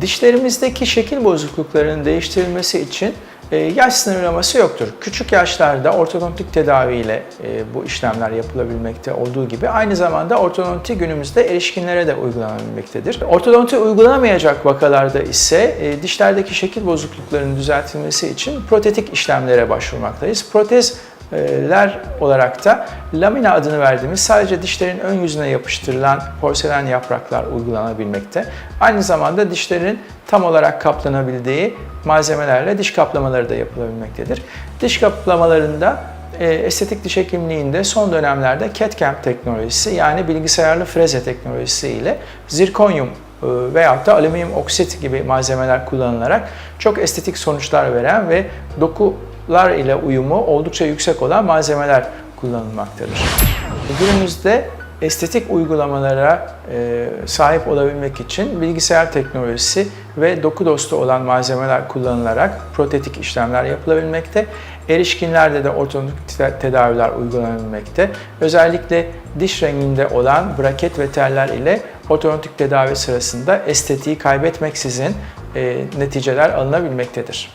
Dişlerimizdeki şekil bozukluklarının değiştirilmesi için e, yaş sınırlaması yoktur. Küçük yaşlarda ortodontik tedaviyle e, bu işlemler yapılabilmekte olduğu gibi aynı zamanda ortodonti günümüzde erişkinlere de uygulanabilmektedir. Ortodonti uygulanamayacak vakalarda ise e, dişlerdeki şekil bozukluklarının düzeltilmesi için protetik işlemlere başvurmaktayız. Protezler olarak da lamina adını verdiğimiz sadece dişlerin ön yüzüne yapıştırılan porselen yapraklar uygulanabilmekte. Aynı zamanda dişlerin tam olarak kaplanabildiği malzemelerle diş kaplamaları da yapılabilmektedir. Diş kaplamalarında estetik diş hekimliğinde son dönemlerde CAD-CAM teknolojisi yani bilgisayarlı freze teknolojisi ile zirkonyum veyahut da alüminyum oksit gibi malzemeler kullanılarak çok estetik sonuçlar veren ve dokular ile uyumu oldukça yüksek olan malzemeler kullanılmaktadır. Günümüzde estetik uygulamalara e, sahip olabilmek için bilgisayar teknolojisi ve doku dostu olan malzemeler kullanılarak protetik işlemler yapılabilmekte. Erişkinlerde de ortodontik te- tedaviler uygulanabilmekte. Özellikle diş renginde olan braket ve teller ile ortodontik tedavi sırasında estetiği kaybetmeksizin e, neticeler alınabilmektedir.